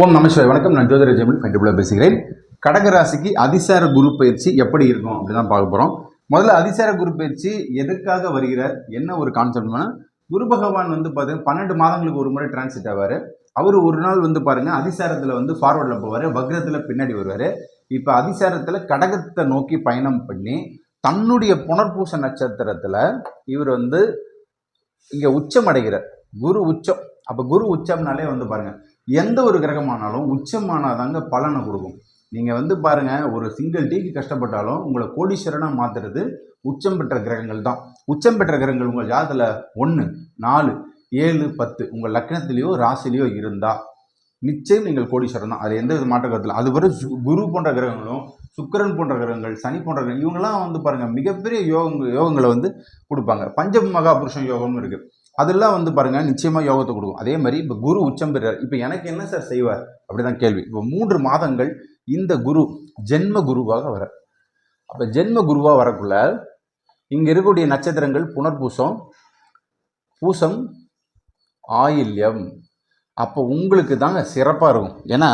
ஓம் நமஸ்கார் வணக்கம். நான் ஜோதிர ஜெமில் கண்டிப்பாக பேசுகிறேன். கடகராசிக்கு அதிசார குரு பயிற்சி எப்படி இருக்கும் அப்படி தான் பார்க்க போகிறோம் முதல்ல அதிசார குரு பயிற்சி எதுக்காக வருகிறார்? என்ன ஒரு கான்செப்ட்னா குரு பகவான் வந்து பார்த்தீங்கன்னா பன்னெண்டு மாதங்களுக்கு ஒரு முறை டிரான்சிட் ஆவார். அவர் ஒரு நாள் வந்து பாருங்கள் அதிசாரத்தில் வந்து ஃபார்வர்டில் போவார். வக்ரத்தில் பின்னாடி வருவார். இப்போ அதிசாரத்தில் கடகத்தை நோக்கி பயணம் பண்ணி தன்னுடைய புனர்பூச நட்சத்திரத்தில் இவர் வந்து இங்கே உச்சம் அடைகிறார். குரு உச்சம். அப்போ குரு உச்சம்னாலே வந்து பாருங்கள் எந்த ஒரு கிரகமானாலும் உச்சமானாதாங்க பலனை கொடுக்கும். நீங்கள் வந்து பாருங்கள் ஒரு சிங்கிள் டீக்கு கஷ்டப்பட்டாலும் உங்களை கோடீஸ்வரனாக மாற்றுறது உச்சம் பெற்ற கிரகங்கள் தான். உச்சம் பெற்ற கிரகங்கள் உங்கள் ஜாதத்தில் ஒன்று நாலு ஏழு பத்து உங்கள் லக்னத்திலேயோ ராசிலேயோ இருந்தால் நிச்சயம் நீங்கள் கோடீஸ்வரன் தான். அது எந்த வித மாற்ற கருத்தில் அது வரை சு- குரு போன்ற கிரகங்களும் சுக்கிரன் போன்ற கிரகங்கள் சனி போன்ற கிரகங்கள் இவங்கெல்லாம் வந்து பாருங்கள் மிகப்பெரிய யோகங்கள் யோகங்களை வந்து கொடுப்பாங்க. பஞ்ச மகா புருஷன் யோகம்னு இருக்குது அதெல்லாம் வந்து பாருங்க நிச்சயமாக யோகத்தை கொடுக்கும். அதே மாதிரி இப்போ குரு உச்சம் பெறார் இப்போ எனக்கு என்ன சார் செய்வார்? அப்படிதான் கேள்வி. இப்போ மூன்று மாதங்கள் இந்த குரு ஜென்ம குருவாக வர அப்போ ஜென்ம குருவாக வரக்குள்ள இங்கே இருக்கக்கூடிய நட்சத்திரங்கள் புனர்பூசம் பூசம் ஆயில்யம். அப்போ உங்களுக்கு தாங்க சிறப்பாக இருக்கும். ஏன்னா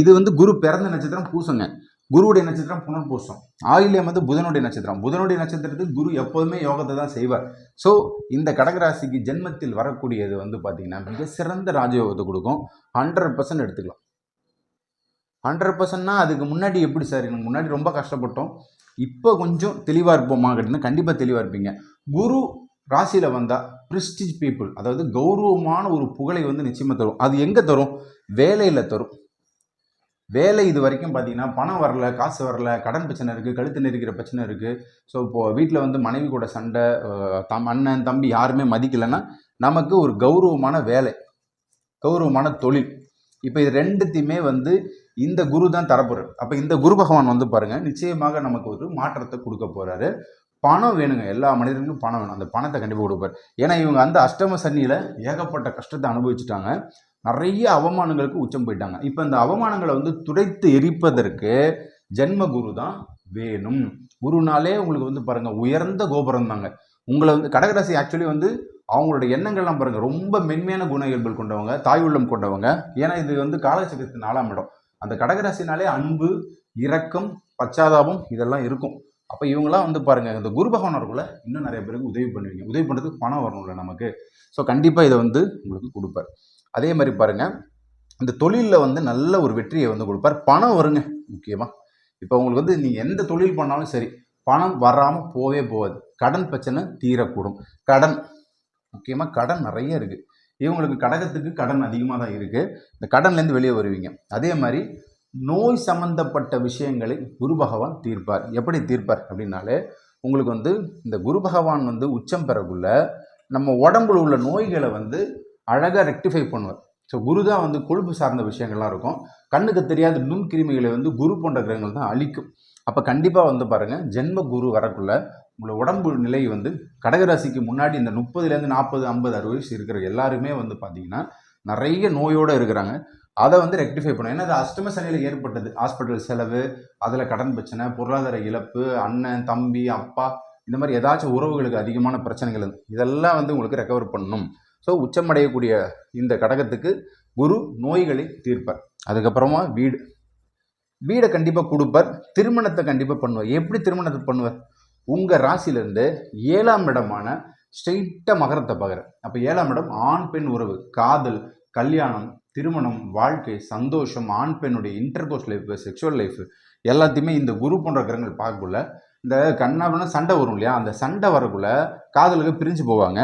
இது வந்து குரு பிறந்த நட்சத்திரம் பூசங்க. குருவுடைய நட்சத்திரம் புனர்பூசம். ஆயில்யம் வந்து புதனுடைய நட்சத்திரம். புதனுடைய நட்சத்திரத்துக்கு குரு எப்போதுமே யோகத்தை தான் செய்வார். ஸோ இந்த கடகராசிக்கு ஜென்மத்தில் வரக்கூடியது வந்து பார்த்தீங்கன்னா மிக சிறந்த ராஜயோகத்தை கொடுக்கும். ஹண்ட்ரட் பர்சன்ட் எடுத்துக்கலாம். ஹண்ட்ரட் பர்சன்ட்னா அதுக்கு முன்னாடி எப்படி சார்? எனக்கு முன்னாடி ரொம்ப கஷ்டப்பட்டோம். இப்போ கொஞ்சம் தெளிவாக இருப்போமா கேட்டிங்கன்னா கண்டிப்பாக தெளிவாக இருப்பீங்க. குரு ராசியில் வந்தால் ப்ரிஸ்டிஜ் பீப்புள் அதாவது கௌரவமான ஒரு புகழை வந்து நிச்சயமாக தரும். அது எங்கே தரும்? வேலையில் தரும். வேலை இது வரைக்கும் பார்த்தீங்கன்னா பணம் வரல காசு வரல கடன் பிரச்சனை இருக்குது கழுத்து நெரிக்கிற பிரச்சனை இருக்குது ஸோ இப்போது வீட்டில் வந்து மனைவி கூட சண்டை தம் அண்ணன் தம்பி யாருமே மதிக்கலைன்னா நமக்கு ஒரு கௌரவமான வேலை கௌரவமான தொழில். இப்போ இது ரெண்டுத்தையுமே வந்து இந்த குரு தான் தரப்போறாரு. அப்போ இந்த குரு பகவான் வந்து பாருங்கள் நிச்சயமாக நமக்கு ஒரு மாற்றத்தை கொடுக்க போகிறாரு பணம் வேணுங்க எல்லா மனிதர்களுக்கும் பணம் வேணும். அந்த பணத்தை கண்டிப்பாக கொடுப்பாரு. ஏன்னா இவங்க அந்த அஷ்டம சன்னியில் ஏகப்பட்ட கஷ்டத்தை அனுபவிச்சுட்டாங்க. நிறைய அவமானங்களுக்கு உச்சம் போயிட்டாங்க. இப்போ இந்த அவமானங்களை வந்து துடைத்து எரிப்பதற்கு ஜென்ம குரு தான் வேணும். குருனாலே உங்களுக்கு வந்து பாருங்கள் உயர்ந்த கோபுரம் தாங்க. உங்களை வந்து கடகராசி ஆக்சுவலி வந்து அவங்களோட எண்ணங்கள்லாம் பாருங்கள் ரொம்ப மென்மையான குண இயல்புகள் கொண்டவங்க தாய் உள்ளம் கொண்டவங்க. ஏன்னா இது வந்து காலச்சக்கரத்து நாலாம் இடம். அந்த கடகராசினாலே அன்பு இரக்கம் பச்சாதாபம் இதெல்லாம் இருக்கும். அப்போ இவங்களாம் வந்து பாருங்கள் இந்த குரு பகவான் இன்னும் நிறைய பேருக்கு உதவி பண்ணுவீங்க. உதவி பண்ணுறதுக்கு பணம் வரணும்ல நமக்கு. ஸோ கண்டிப்பாக இதை வந்து உங்களுக்கு கொடுப்பார். அதே மாதிரி பாருங்கள் இந்த தொழிலில் வந்து நல்ல ஒரு வெற்றியை வந்து கொடுப்பார். பணம் வருங்க முக்கியமாக இப்போ உங்களுக்கு வந்து நீங்கள் எந்த தொழில் பண்ணாலும் சரி பணம் வராமல் போவே போகாது. கடன் பிரச்சனை தீரக்கூடும். கடன் முக்கியமாக கடன் நிறைய இருக்குது இவங்களுக்கு கடகத்துக்கு கடன் அதிகமாக தான் இருக்குது இந்த கடன்லேருந்து வெளியே வருவீங்க. அதே மாதிரி நோய் சம்பந்தப்பட்ட விஷயங்களை குரு பகவான் தீர்ப்பார். எப்படி தீர்ப்பார் அப்படின்னாலே உங்களுக்கு வந்து இந்த குரு பகவான் வந்து உச்சம் பெறக்குள்ள நம்ம உடம்புல உள்ள நோய்களை வந்து அழகாக ரெக்டிஃபை பண்ணுவார். ஸோ குரு தான் வந்து கொழுப்பு சார்ந்த விஷயங்கள்லாம் இருக்கும். கண்ணுக்கு தெரியாத நுண்கிருமிகளை வந்து குரு போன்ற கிரகங்கள் தான் அழிக்கும். அப்போ கண்டிப்பாக வந்து பாருங்கள் ஜென்ம குரு வரக்குள்ள உங்களை உடம்பு நிலை வந்து கடகராசிக்கு முன்னாடி இந்த முப்பதுலேருந்து நாற்பது ஐம்பது அறுபது வயசு இருக்கிற எல்லாருமே வந்து பார்த்தீங்கன்னா நிறைய நோயோடு இருக்கிறாங்க. அதை வந்து ரெக்டிஃபை பண்ணும் ஏன்னா அது அஷ்டம சனியில் ஏற்பட்டது. ஹாஸ்பிட்டல் செலவு அதில் கடன் பிரச்சனை பொருளாதார இழப்பு அண்ணன் தம்பி அப்பா இந்த மாதிரி ஏதாச்சும் உறவுகளுக்கு அதிகமான பிரச்சனைகள் இதெல்லாம் வந்து உங்களுக்கு ரெக்கவர் பண்ணணும். ஸோ உச்சமடையக்கூடிய இந்த கடகத்துக்கு குரு நோய்களை தீர்ப்பார். அதுக்கப்புறமா வீடு. வீடை கண்டிப்பாக கொடுப்பார். திருமணத்தை கண்டிப்பாக பண்ணுவார். எப்படி திருமணத்தை பண்ணுவார்? உங்கள் ராசியிலேருந்து ஏழாம் இடமான ஸ்ட்ரெயிட்டாக மகரத்தை பார்க்குற அப்போ ஏழாம் இடம் ஆண் பெண் உறவு காதல் கல்யாணம் திருமணம் வாழ்க்கை சந்தோஷம் ஆண் பெண்ணுடைய இன்டர்கோர்ஸ் லைஃப் செக்ஷுவல் லைஃப் எல்லாத்தையுமே இந்த குரு போன்ற கிரகங்கள் பார்க்கக்குள்ள இந்த கண்ணாபுனா சண்டை வரும் இல்லையா? அந்த சண்டை வரக்குள்ள காதலுக்கு பிரிஞ்சு போவாங்க.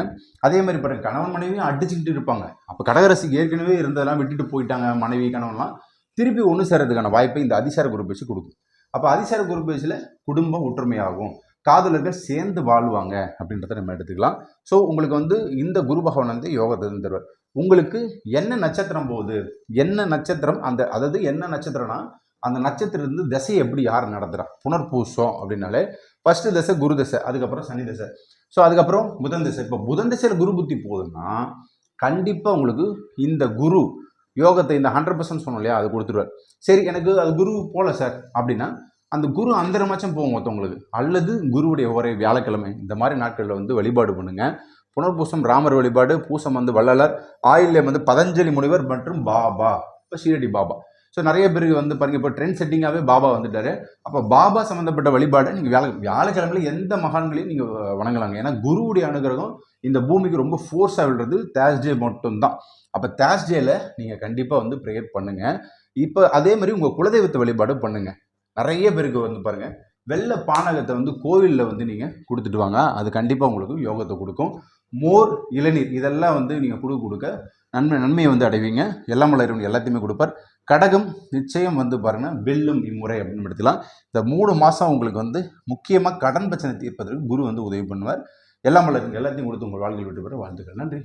அதே மாதிரி பாருங்க கணவன் மனைவியும் அடிச்சுக்கிட்டு இருப்பாங்க. அப்போ கடகரசிக்கு ஏற்கனவே இருந்ததெல்லாம் விட்டுட்டு போயிட்டாங்க மனைவி கணவன்லாம். திருப்பி ஒன்று சேர்றதுக்கான வாய்ப்பை இந்த அதிசார குரு பேச்சு கொடுக்கும். அப்போ அதிசார குரு பேச்சில் குடும்பம் ஒற்றுமையாகும். காதலர்கள் சேர்ந்து வாழ்வாங்க அப்படின்றத நம்ம எடுத்துக்கலாம். ஸோ உங்களுக்கு வந்து இந்த குரு பகவான் வந்து யோகத்தை தருவார் உங்களுக்கு என்ன நட்சத்திரம் போகுது? என்ன நட்சத்திரம்? அந்த அதாவது என்ன நட்சத்திரம்னா அந்த நட்சத்திரம் இருந்து எப்படி யார் நடத்துகிறா புனர்பூசம் அப்படின்னாலே ஃபர்ஸ்ட் திசை குரு திசை அதுக்கப்புறம் சனி திசை. ஸோ அதுக்கப்புறம் புதன் திசை. இப்போ புதன் திசையில் குரு புத்தி போகுதுன்னா கண்டிப்பாக உங்களுக்கு இந்த குரு யோகத்தை இந்த ஹண்ட்ரட் பர்சன்ட் சொன்னோம் இல்லையா அது கொடுத்துருவார். சரி எனக்கு அது குரு போகல சார் அப்படின்னா அந்த குரு அந்தரமாச்சும் போகும் மற்றவங்களுக்கு அல்லது குருவுடைய ஒரே வியாழக்கிழமை. இந்த மாதிரி நாட்களில் வந்து வழிபாடு பண்ணுங்க. புனர்பூசம் ராமர் வழிபாடு பூசம் வந்து வள்ளலார் ஆயில்யம் வந்து பதஞ்சலி முனிவர் மற்றும் பாபா. இப்போ ஷீரடி பாபா. ஸோ நிறைய பேருக்கு வந்து பாருங்கள் இப்போ ட்ரெண்ட் செட்டிங்காகவே பாபா வந்துட்டாரு. அப்போ பாபா சம்மந்தப்பட்ட வழிபாடை நீங்கள் வியாழ வியாழக்கிழமையில் எந்த மகான்களையும் நீங்கள் வணங்கலாங்க. ஏன்னா குருவுடைய அனுகிரகம் இந்த பூமிக்கு ரொம்ப ஃபோர்ஸாக விடுறது தேர்ஸ்டே மட்டும்தான். அப்போ தேர்ஸ்டேயில் நீங்கள் கண்டிப்பாக வந்து ப்ரேயர் பண்ணுங்கள் இப்போ அதே மாதிரி உங்கள் குலதெய்வத்தை வழிபாடு பண்ணுங்கள் நிறைய பேருக்கு வந்து பாருங்கள் வெள்ளை பானகத்தை வந்து கோவிலில் வந்து நீங்கள் கொடுத்துட்டு வாங்க. அது கண்டிப்பாக உங்களுக்கு யோகத்தை கொடுக்கும். மோர் இளநீர் இதெல்லாம் வந்து நீங்கள் கொடுக்க கொடுக்க நன்மை நன்மையை வந்து அடைவீங்க. எல்லாம் வளரும் எல்லாத்தையுமே கொடுப்பார். கடகம் நிச்சயம் வந்து பாருங்கன்னா வெல்லும் இம்முறை அப்படின்னு எடுத்துக்கலாம் இந்த மூணு மாதம் உங்களுக்கு வந்து முக்கியமாக கடன் பிரச்சனை தீர்ப்பதற்கு குரு வந்து உதவி பண்ணுவார். எல்லாம் வளரும் எல்லாத்தையும் கொடுத்து உங்கள் வாழ்க்கையில் விட்டு பெற வாழ்த்துக்கள். நன்றி.